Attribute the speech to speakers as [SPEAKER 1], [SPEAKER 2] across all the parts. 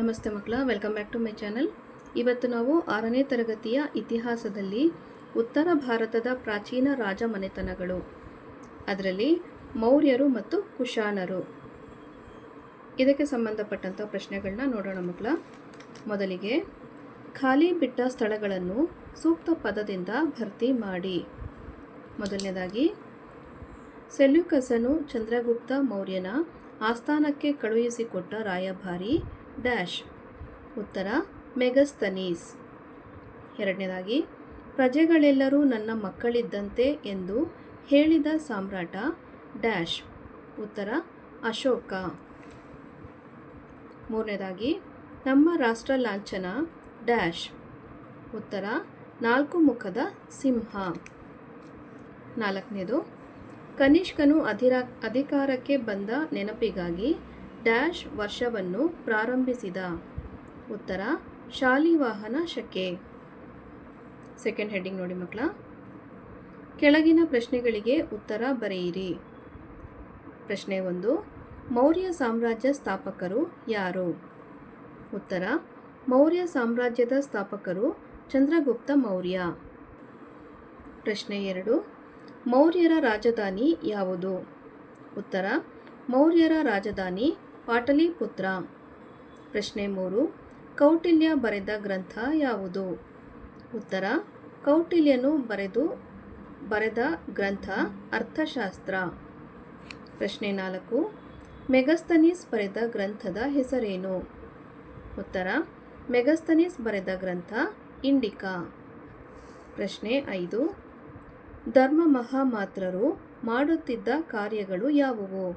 [SPEAKER 1] ನಮಸ್ತೆ ಮಕ್ಕಳ welcome back to my channel ಇವತ್ತು ನಾವು ಆರನೇ ತರಗತಿಯ ಇತಿಹಾಸದಲ್ಲಿ ಉತ್ತರ ಭಾರತದ ಪ್ರಾಚೀನ ರಾಜ ಮನೆತನಗಳು, ಅದರಲ್ಲಿ ಮೌರ್ಯರು ಮತ್ತು ಕುಶಾನರು. ಇದಕ್ಕೆ ಸಂಬಂಧಪಟ್ಟಂಥ ಪ್ರಶ್ನೆಗಳನ್ನ ನೋಡೋಣ ಮಕ್ಕಳ. ಮೊದಲಿಗೆ, ಖಾಲಿ ಬಿಟ್ಟ ಸ್ಥಳಗಳನ್ನು ಸೂಕ್ತ ಪದದಿಂದ ಭರ್ತಿ ಮಾಡಿ. ಮೊದಲನೇದಾಗಿ, ಸೆಲ್ಯುಕಸನು ಚಂದ್ರಗುಪ್ತ ಮೌರ್ಯನ ಆಸ್ಥಾನಕ್ಕೆ ಕಳುಹಿಸಿಕೊಟ್ಟ ರಾಯಭಾರಿ ಡ್ಯಾಶ್. ಉತ್ತರ, ಮೆಗಸ್ತನೀಸ್. ಎರಡನೇದಾಗಿ, ಪ್ರಜೆಗಳೆಲ್ಲರೂ ನನ್ನ ಮಕ್ಕಳಿದ್ದಂತೆ ಎಂದು ಹೇಳಿದ ಸಾಮ್ರಾಟ ಡ್ಯಾಶ್. ಉತ್ತರ, ಅಶೋಕ. ಮೂರನೇದಾಗಿ, ನಮ್ಮ ರಾಷ್ಟ್ರ ಲಾಂಛನ ಡ್ಯಾಶ್. ಉತ್ತರ, ನಾಲ್ಕು ಮುಖದ ಸಿಂಹ. ನಾಲ್ಕನೇದು, ಕನಿಷ್ಕನು ಅಧಿರಾ, ಅಧಿಕಾರಕ್ಕೆ ಬಂದ ನೆನಪಿಗಾಗಿ ಡ್ಯಾಶ್ ವರ್ಷವನ್ನು ಪ್ರಾರಂಭಿಸಿದ. ಉತ್ತರ ಶಾಲಿವಾಹನ ಶಕೆ. ಸೆಕೆಂಡ್ ಹೆಡ್ಡಿಂಗ್ ನೋಡಿ ಮಕ್ಕಳ ಕೆಳಗಿನ ಪ್ರಶ್ನೆಗಳಿಗೆ ಉತ್ತರ ಬರೆಯಿರಿ. ಪ್ರಶ್ನೆ ಒಂದು, ಮೌರ್ಯ ಸಾಮ್ರಾಜ್ಯ ಸ್ಥಾಪಕರು ಯಾರು? ಉತ್ತರ, ಮೌರ್ಯ ಸಾಮ್ರಾಜ್ಯದ ಸ್ಥಾಪಕರು ಚಂದ್ರಗುಪ್ತ ಮೌರ್ಯ. ಪ್ರಶ್ನೆ ಎರಡು, ಮೌರ್ಯರ ರಾಜಧಾನಿ ಯಾವುದು? ಉತ್ತರ, ಮೌರ್ಯರ ರಾಜಧಾನಿ ಪಾಟಲಿಪುತ್ರ. ಪ್ರಶ್ನೆ ಮೂರು. ಕೌಟಿಲ್ಯ ಬರೆದ ಗ್ರಂಥ ಯಾವುದು? ಉತ್ತರ. ಕೌಟಿಲ್ಯನು ಬರೆದು, ಬರೆದ ಗ್ರಂಥ ಅರ್ಥಶಾಸ್ತ್ರ. ಪ್ರಶ್ನೆ ನಾಲ್ಕು. ಮೆಗಸ್ತನೀಸ್ ಬರೆದ ಗ್ರಂಥದ ಹೆಸರೇನು? ಉತ್ತರ. ಮೆಗಸ್ತನೀಸ್ ಬರೆದ ಗ್ರಂಥ ಇಂಡಿಕಾ. ಪ್ರಶ್ನೆ ಐದು. ಧರ್ಮ ಮಹಾಮಾತ್ರರು ಮಾಡುತ್ತಿದ್ದ ಕಾರ್ಯಗಳು ಯಾವುವು?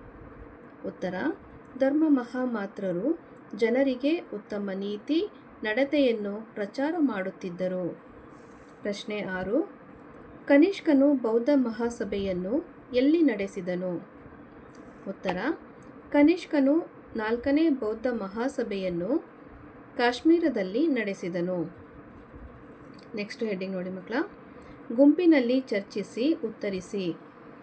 [SPEAKER 1] ಉತ್ತರ. ಧರ್ಮ ಮಹಾಮಾತ್ರರು ಜನರಿಗೆ ಉತ್ತಮ ನೀತಿ, ನಡತೆಯನ್ನು ಪ್ರಚಾರ ಮಾಡುತ್ತಿದ್ದರು. ಪ್ರಶ್ನೆ ಆರು. ಕನಿಷ್ಕನು ಬೌದ್ಧ ಮಹಾಸಭೆಯನ್ನು ಎಲ್ಲಿ ನಡೆಸಿದನು? ಉತ್ತರ. ಕನಿಷ್ಕನು ನಾಲ್ಕನೇ ಬೌದ್ಧ ಮಹಾಸಭೆಯನ್ನು ಕಾಶ್ಮೀರದಲ್ಲಿ ನಡೆಸಿದನು. ನೆಕ್ಸ್ಟ್ ಹೆಡ್ಡಿಂಗ್ ನೋಡಿ ಮಕ್ಕಳ. ಗುಂಪಿನಲ್ಲಿ ಚರ್ಚಿಸಿ, ಉತ್ತರಿಸಿ.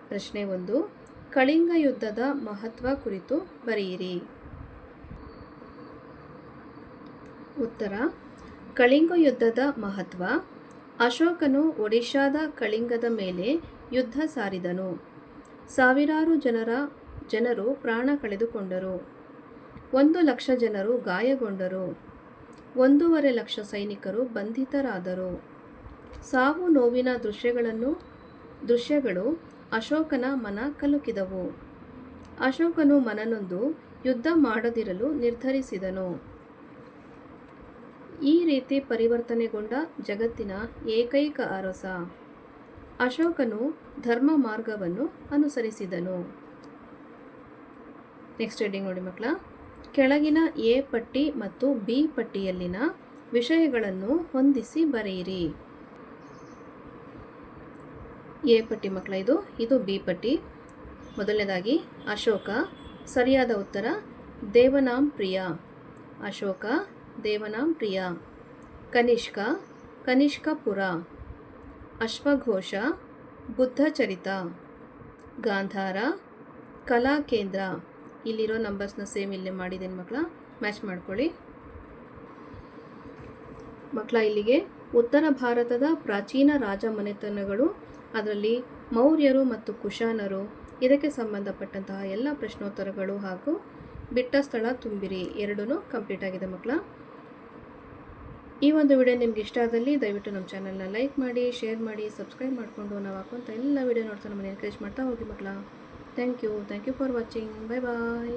[SPEAKER 1] ಪ್ರಶ್ನೆ ಒಂದು. ಕಳಿಂಗ ಯುದ್ಧದ ಮಹತ್ವ ಕುರಿತು ಬರೆಯಿರಿ. ಉತ್ತರ, ಕಳಿಂಗ ಯುದ್ಧದ ಮಹತ್ವ, ಅಶೋಕನು ಒಡಿಶಾದ ಕಳಿಂಗದ ಮೇಲೆ ಯುದ್ಧ ಸಾರಿದನು. ಸಾವಿರಾರು ಜನರ, ಜನರು ಪ್ರಾಣ ಕಳೆದುಕೊಂಡರು. ಒಂದು ಲಕ್ಷ ಜನರು ಗಾಯಗೊಂಡರು. ಒಂದೂವರೆ ಲಕ್ಷ ಸೈನಿಕರು ಬಂಧಿತರಾದರು. ಸಾವು ನೋವಿನ ದೃಶ್ಯಗಳನ್ನು, ದೃಶ್ಯಗಳು ಅಶೋಕನ ಮನ ಕಲುಕಿದವು. ಅಶೋಕನು ಮನನೊಂದು ಯುದ್ಧ ಮಾಡದಿರಲು ನಿರ್ಧರಿಸಿದನು. ಈ ರೀತಿ ಪರಿವರ್ತನೆಗೊಂಡ ಜಗತ್ತಿನ ಏಕೈಕ ಅರಸ. ಅಶೋಕನು ಧರ್ಮ ಮಾರ್ಗವನ್ನು ಅನುಸರಿಸಿದನು. ನೆಕ್ಸ್ಟ್ ರೀಡಿಂಗ್ ನೋಡಿ ಮಕ್ಕಳ. ಕೆಳಗಿನ ಎ ಪಟ್ಟಿ ಮತ್ತು ಬಿ ಪಟ್ಟಿಯಲ್ಲಿನ ವಿಷಯಗಳನ್ನು ಹೊಂದಿಸಿ ಬರೆಯಿರಿ. ಎ ಪಟ್ಟಿ ಮಕ್ಕಳ ಇದು. ಇದು ಬಿ ಪಟ್ಟಿ. ಮೊದಲನೇದಾಗಿ, ಅಶೋಕ. ಸರಿಯಾದ ಉತ್ತರ, ದೇವನಾಂ ಪ್ರಿಯ. ಅಶೋಕ, ದೇವನಾಂ ಪ್ರಿಯ. ಕನಿಷ್ಕ, ಕನಿಷ್ಕಪುರ. ಅಶ್ವಘೋಷ ಬುದ್ಧಚರಿತ ಗಾಂಧಾರ, ಕಲಾ ಕೇಂದ್ರ. ಇಲ್ಲಿರೋ ನಂಬರ್ಸ್ನ ಸೇಮ್ ಇಲ್ಲೇ ಮಾಡಿದ್ದೇನೆ ಮಕ್ಕಳ ಮ್ಯಾಚ್ ಮಾಡ್ಕೊಳ್ಳಿ. ಮಕ್ಕಳ ಇಲ್ಲಿಗೆ, ಉತ್ತರ ಭಾರತದ ಪ್ರಾಚೀನ ರಾಜ ಮನೆತನಗಳು ಅದರಲ್ಲಿ ಮೌರ್ಯರು ಮತ್ತು ಕುಶಾನರು, ಇದಕ್ಕೆ ಸಂಬಂಧಪಟ್ಟಂತಹ ಎಲ್ಲ ಪ್ರಶ್ನೋತ್ತರಗಳು ಹಾಗೂ ಬಿಟ್ಟ ಸ್ಥಳ ತುಂಬಿರಿ. ಎರಡೂ ಕಂಪ್ಲೀಟ್ ಆಗಿದೆ ಮಕ್ಕಳ. ಈ ಒಂದು ವಿಡಿಯೋ ನಿಮ್ಗೆ ಇಷ್ಟ ಆದಲ್ಲಿ ದಯವಿಟ್ಟು ನಮ್ಮ ಚಾನಲ್ನ ಲೈಕ್ ಮಾಡಿ, ಶೇರ್ ಮಾಡಿ, ಸಬ್ಸ್ಕ್ರೈಬ್ ಮಾಡಿಕೊಂಡು ನಾವು ಹಾಕುವಂಥ ಎಲ್ಲ ವಿಡಿಯೋ ನೋಡ್ತಾ ನಮ್ಮನ್ನು ಎನ್ಕರೇಜ್ ಮಾಡ್ತಾ ಹೋಗಿ ಮಕ್ಕಳ. Thank you thank you for watching bye bye